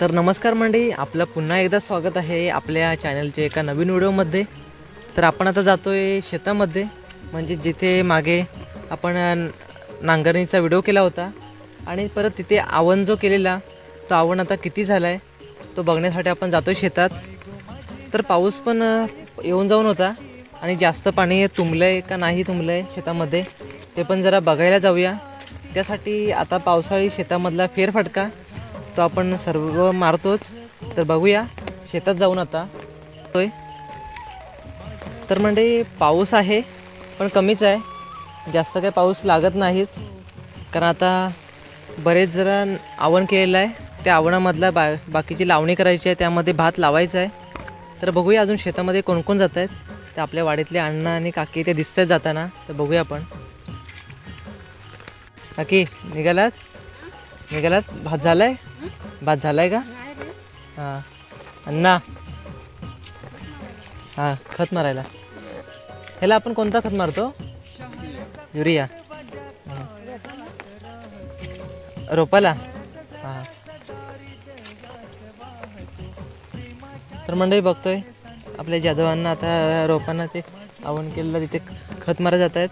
तर नमस्कार मंडळी आपलं पुन्हा एकदा स्वागत आहे आपल्या चॅनलच्या एका नवीन व्हिडिओमध्ये. तर आपण आता जातो आहे शेतामध्ये म्हणजे जिथे मागे आपण नांगरणीचा व्हिडिओ केला होता आणि परत तिथे आवण जो केलेला तो आवण आता किती झाला आहे तो बघण्यासाठी आपण जातो आहे शेतात. तर पाऊस पण येऊन जाऊन होता आणि जास्त पाणी तुंबलं आहे का नाही तुंबलं आहे शेतामध्ये ते पण जरा बघायला जाऊया. त्यासाठी आता पावसाळी शेतामधला फेरफटका तो आपण सर्व मारतोच. तर बघूया शेतात जाऊन आता. होय. तर म्हणजे पाऊस आहे पण कमीच आहे. जास्त काही पाऊस लागत नाहीच. कारण आता बरेच जरा आवण केलेलं आहे. त्या आवणामधला बा बाकीची लावणी करायची आहे त्यामध्ये भात लावायचा आहे. तर बघूया अजून शेतामध्ये कोण कोण जात आहेत. ते आपल्या वाडीतले अण्णा आणि काकी ते दिसत आहेत जाताना. तर बघूया आपण. काकी निघालात? निघालात? भात झालाय? भात झालाय का? हां. अण्णा. हां खत मारायला. ह्याला आपण कोणता खत मारतो? युरिया. हां. रोपाला? हां. तर मंडळी बघतोय आपल्या जाधवांना आता रोपांना ते आवन केलेलं तिथे खत मारा जात आहेत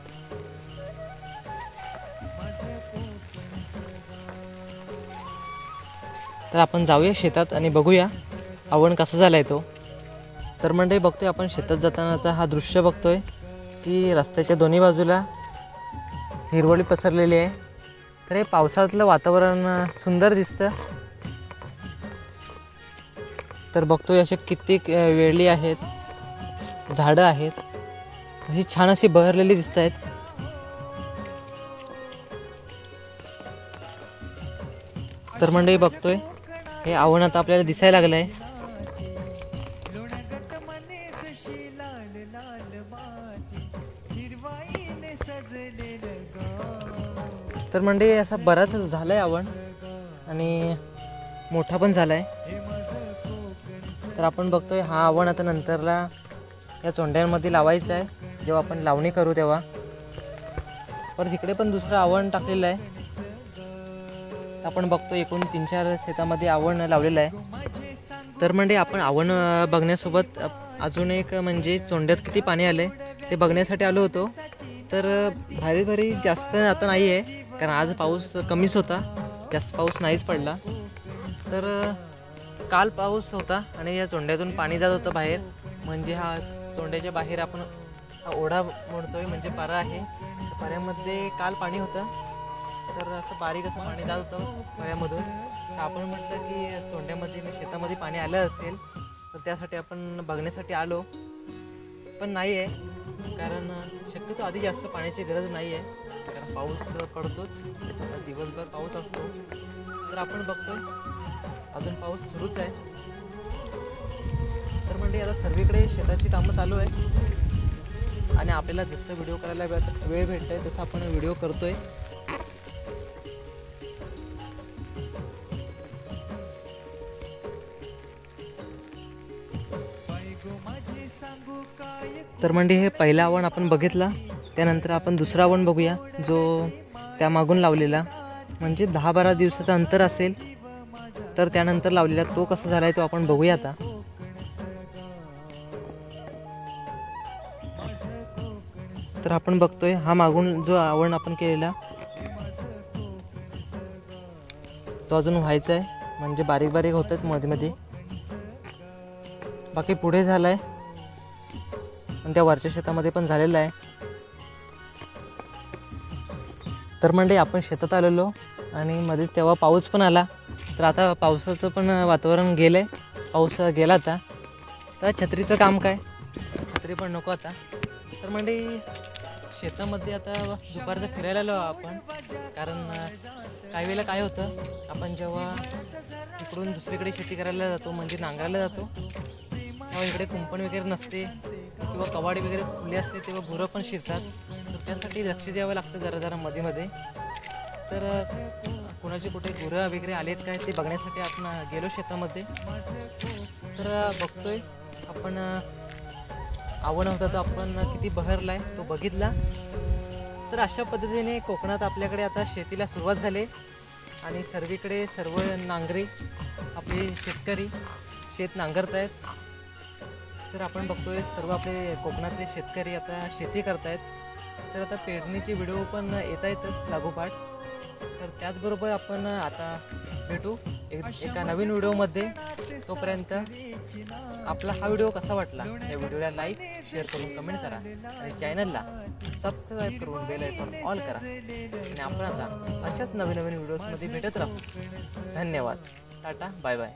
तर आपण जाऊया शेतात आणि बघूया आवण कसं आहे तो. तर मंडळी बघतोय आपण शेतात जातानाचा हा दृश्य बघतोय की रस्त्याच्या दोन्ही बाजूला हिरवळी पसरलेली आहे. तर हे पावसातलं वातावरण सुंदर दिसतं. तर बघतोय असे कित्येक वेळली आहेत झाडं आहेत. अशी छान अशी बहरलेली दिसत आहेत. तर मंडळी बघतोय हे आव्हान आता आपल्याला दिसायला लागलं आहे तर म्हणजे असा बराच झालाय आवण आणि मोठा पण झालाय. तर आपण बघतोय हा आवण आता नंतरला या चोंड्यांमध्ये लावायचा आहे. जेव्हा आपण लावणी करू तेव्हा. परत इकडे पण दुसरं आवण टाकलेलं आहे. आपण बघतो एकूण तीन चार शेतामध्ये आवण लावलेलं आहे. तर म्हणजे आपण आवण बघण्यासोबत अजून एक म्हणजे चोंड्यात किती पाणी आलं आहे ते बघण्यासाठी आलो होतो. तर भारी भारी जास्त आता नाही आहे कारण आज पाऊस कमीच होता. जास्त पाऊस नाहीच पडला. तर काल पाऊस होता आणि या चोंड्यातून पाणी जात होतं बाहेर. म्हणजे हा चोंड्याच्या बाहेर आपण हा ओढा म्हणतोय म्हणजे पारा आहे. पऱ्यामध्ये पाऱ्यामध्ये काल पाणी होतं. तर असं बारीक असं पाणी जात होतं वयामधून तर आपण म्हटलं की चोंड्यामध्ये मी शेतामध्ये पाणी आलं असेल तर त्यासाठी आपण बघण्यासाठी आलो. पण नाही आहे कारण शक्यतो आधी जास्त पाण्याची गरज नाही आहे कारण पाऊस पडतोच. दिवसभर पाऊस असतो. तर आपण बघतो अजून पाऊस सुरूच आहे. तर म्हणजे आता सर्वीकडे शेताची कामं चालू आहे. आणि आपल्याला जसं व्हिडिओ करायला वेळ वेळ भेटतोय तसं आपण व्हिडिओ करतोय. तर म्हणजे हे पहिलं आवण आपण बघितला. त्यानंतर आपण दुसरा आवण बघूया जो त्या मागून लावलेला. म्हणजे दहा बारा दिवसाचं अंतर असेल तर त्यानंतर लावलेला तो कसा झाला आहे तो आपण बघूया आता. तर आपण बघतोय हा मागून जो आवण आपण केलेला तो अजून व्हायचा आहे म्हणजे बारीक बारीक होतच मध्ये मध्ये बाकी पुढे झालाय. आणि त्या वरच्या शेतामध्ये पण झालेलं आहे. तर म्हणजे आपण शेतात आलेलो आणि मध्ये तेव्हा पाऊस पण आला. तर आता पावसाचं पण वातावरण गेलं आहे पाऊस गेला आता. तर छत्रीचं काम काय? छत्री पण नको आता. तर म्हणजे शेतामध्ये आता दुपारचं फिरायला आलो आपण. कारण काही वेळेला काय होतं आपण जेव्हा इकडून दुसरीकडे शेती करायला जातो म्हणजे नांगरायला जातो तेव्हा इकडे कुंपण वगैरे नसते किंवा कवाडी वगैरे खुले असते तेव्हा गुरं पण शिरतात. तर त्यासाठी लक्ष द्यावं लागतं जरा जरा मध्ये मध्ये. तर कुणाचे कुठे गुरं वगैरे आलेत काय ते बघण्यासाठी आपण गेलो शेतामध्ये. तर बघतोय. आपण आवड होता तो आपण किती बहरलाय तो बघितला. तर अशा पद्धतीने कोकणात आपल्याकडे आता शेतीला सुरुवात झाली. आणि सर्वीकडे सर्व नांगरे आपले शेतकरी शेत नांगरत आहेत तर आपण बघतोय सर्व आपले कोकणातले शेतकरी आता शेती करतायत. तर आता पेरणीचे व्हिडिओ पण येत आहेतच लागोपाठ. तर त्याचबरोबर आपण आता भेटू एक एका नवीन व्हिडिओमध्ये. तोपर्यंत आपला हा व्हिडिओ कसा वाटला? या व्हिडिओला लाईक शेअर करून कमेंट करा. आणि चॅनलला सबस्क्राईब करून बेल आयकॉन ऑल करा. आणि आपण आता अशाच नवीन नवीन व्हिडिओजमध्ये भेटत राहू. धन्यवाद. Tata bye bye